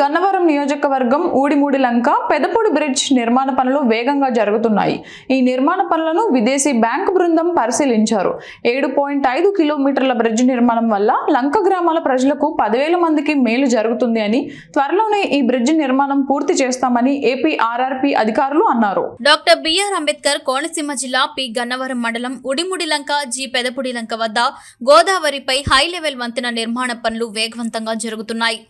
గన్నవరం నియోజకవర్గం ఊడిమూడి లంక పెదపూడి బ్రిడ్జ్ నిర్మాణ పనులు వేగంగా జరుగుతున్నాయి. ఈ నిర్మాణ పనులను విదేశీ బ్యాంక్ బృందం పరిశీలించారు. ఏడు పాయింట్ ఐదు కిలోమీటర్ల బ్రిడ్జ్ నిర్మాణం వల్ల లంక గ్రామాల ప్రజలకు పదివేల మందికి మేలు జరుగుతుంది అని త్వరలోనే ఈ బ్రిడ్జ్ నిర్మాణం పూర్తి చేస్తామని ఏపీ ఆర్ఆర్పి అధికారులు అన్నారు. డాక్టర్ బిఆర్ అంబేద్కర్ కోనసీమ జిల్లా పి. గన్నవరం మండలం ఉడిముడి లంక జి. పెదపుడి లంక వద్ద గోదావరిపై హై లెవెల్ వంతెన నిర్మాణ పనులు వేగవంతంగా జరుగుతున్నాయి.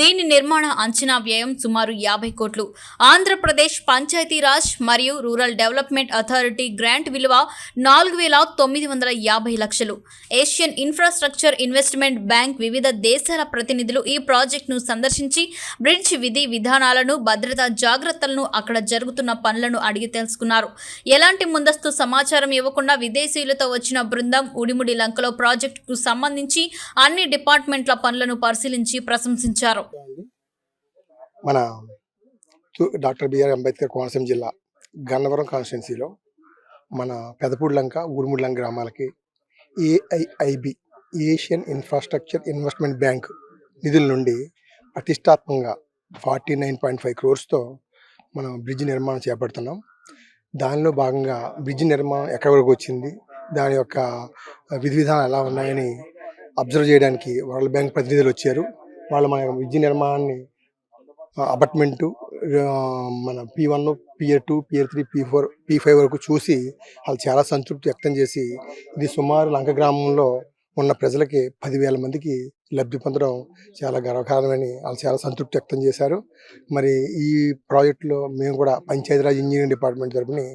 దీని నిర్మాణ అంచనా వ్యయం సుమారు యాభై కోట్లు. ఆంధ్రప్రదేశ్ పంచాయతీరాజ్ మరియు రూరల్ డెవలప్మెంట్ అథారిటీ గ్రాంట్ విలువ నాలుగు వేల తొమ్మిది వందల యాభై లక్షలు. ఏషియన్ ఇన్ఫ్రాస్ట్రక్చర్ ఇన్వెస్ట్మెంట్ బ్యాంక్ వివిధ దేశాల ప్రతినిధులు ఈ ప్రాజెక్టును సందర్శించి బ్రిడ్జ్ విధి విధానాలను భద్రతా జాగ్రత్తలను అక్కడ జరుగుతున్న పనులను అడిగి తెలుసుకున్నారు. ఎలాంటి ముందస్తు సమాచారం ఇవ్వకుండా విదేశీయులతో వచ్చిన బృందం ఉడిముడి లంకలో ప్రాజెక్టుకు సంబంధించి అన్ని డిపార్ట్మెంట్ల పనులను పరిశీలించి ప్రశంసించారు. మన డాక్టర్ బిఆర్ అంబేద్కర్ కోనసీమ జిల్లా గన్నవరం కాన్స్టిట్యున్సీలో మన పెదపూడి లంక గ్రామాలకి AIIB Asian infrastructure investment bank నిధుల నుండి ప్రతిష్టాత్మకంగా ఫార్టీ నైన్ పాయింట్ ఫైవ్ క్రోర్స్తో మనం బ్రిడ్జ్ నిర్మాణం చేపడుతున్నాం. దానిలో భాగంగా బ్రిడ్జ్ నిర్మాణం ఎక్కడి వరకు వచ్చింది దాని యొక్క విధి విధానాలు ఎలా ఉన్నాయని అబ్జర్వ్ చేయడానికి వరల్డ్ బ్యాంక్ ప్రతినిధులు వచ్చారు. వాళ్ళు మన బ్రిడ్జ్ నిర్మాణాన్ని అపార్ట్మెంటు మన P one pier two pier three P four P five వరకు చూసి వాళ్ళు చాలా సంతృప్తి వ్యక్తం చేసి ఇది సుమారు లంక గ్రామంలో ఉన్న ప్రజలకి పదివేల మందికి లబ్ధి పొందడం చాలా గర్వకారణమని వాళ్ళు చాలా సంతృప్తి వ్యక్తం చేశారు. మరి ఈ ప్రాజెక్టులో మేము కూడా పంచాయతీరాజ్ ఇంజనీరింగ్ డిపార్ట్మెంట్ తరపుని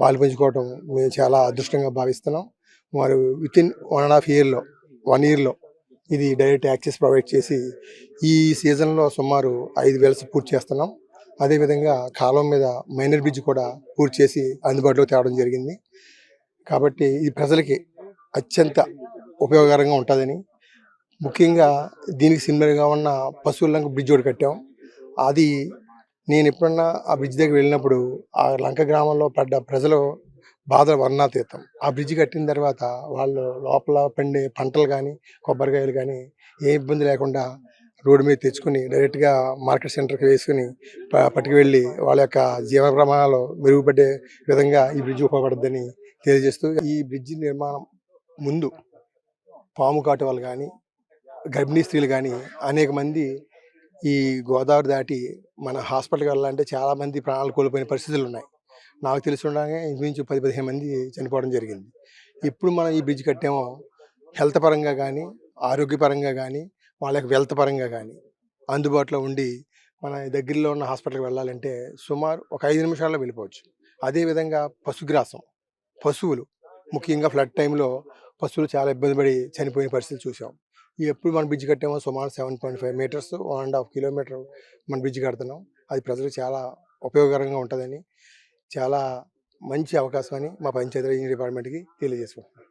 పాలు పంచుకోవడం మేము చాలా అదృష్టంగా భావిస్తున్నాం. వారు with in one and half ఇయర్లో వన్ ఇయర్లో ఇది డైరెక్ట్ యాక్సెస్ ప్రొవైడ్ చేసి ఈ సీజన్లో సుమారు ఐదు వేల పూర్తి చేస్తున్నాం. అదేవిధంగా కాలం మీద మైనర్ బ్రిడ్జ్ కూడా పూర్తి చేసి అందుబాటులో తేవడం జరిగింది. కాబట్టి ఇది ప్రజలకి అత్యంత ఉపయోగకరంగా ఉంటుందని. ముఖ్యంగా దీనికి సిమిలర్గా ఉన్న పశువుల లంక బ్రిడ్జ్ ఒకటి కట్టాం. అది నేను ఎప్పుడన్నా ఆ బ్రిడ్జ్ దగ్గర వెళ్ళినప్పుడు ఆ లంక గ్రామంలో పడ్డ ప్రజలు బాధ వర్ణాతీతం. ఆ బ్రిడ్జి కట్టిన తర్వాత వాళ్ళు లోపల పండే పంటలు కానీ కొబ్బరికాయలు కానీ ఏ ఇబ్బంది లేకుండా రోడ్డు మీద తెచ్చుకుని డైరెక్ట్గా మార్కెట్ సెంటర్కి వేసుకుని పట్టుకు వెళ్ళి వాళ్ళ యొక్క జీవన ప్రమాణాలు మెరుగుపడే విధంగా ఈ బ్రిడ్జ్ ఉపయోగపడుతుందని తెలియజేస్తూ ఈ బ్రిడ్జి నిర్మాణం ముందు పాము కాటు వాళ్ళు కానీ గర్భిణీ స్త్రీలు కానీ అనేక మంది ఈ గోదావరి దాటి మన హాస్పిటల్కి వెళ్ళాలంటే చాలామంది ప్రాణాలు కోల్పోయిన పరిస్థితులు ఉన్నాయి నాకు తెలిసి ఉండగానే ఇంచుమించు పది పదిహేను మంది చనిపోవడం జరిగింది. ఇప్పుడు మనం ఈ బ్రిడ్జ్ కట్టామో హెల్త్ పరంగా కానీ ఆరోగ్యపరంగా కానీ వాళ్ళ యొక్క వెల్త్ పరంగా కానీ అందుబాటులో ఉండి మన దగ్గరలో ఉన్న హాస్పిటల్కి వెళ్ళాలంటే సుమారు ఒక ఐదు నిమిషాల్లో వెళ్ళిపోవచ్చు. అదేవిధంగా పశుగ్రాసం పశువులు ముఖ్యంగా ఫ్లడ్ టైంలో పశువులు చాలా ఇబ్బంది పడి చనిపోయిన పరిస్థితి చూసాం. ఎప్పుడు మనం బ్రిడ్జ్ కట్టామో సుమారు seven point five meters one and half kilometer మన బ్రిడ్జ్ కడుతున్నాం. అది ప్రజలకు చాలా ఉపయోగకరంగా ఉంటుందని చాలా మంచి అవకాశం అని మా పంచాయతీ ఇంజనీరింగ్ డిపార్ట్మెంట్కి తెలియజేసుకుంటున్నాను.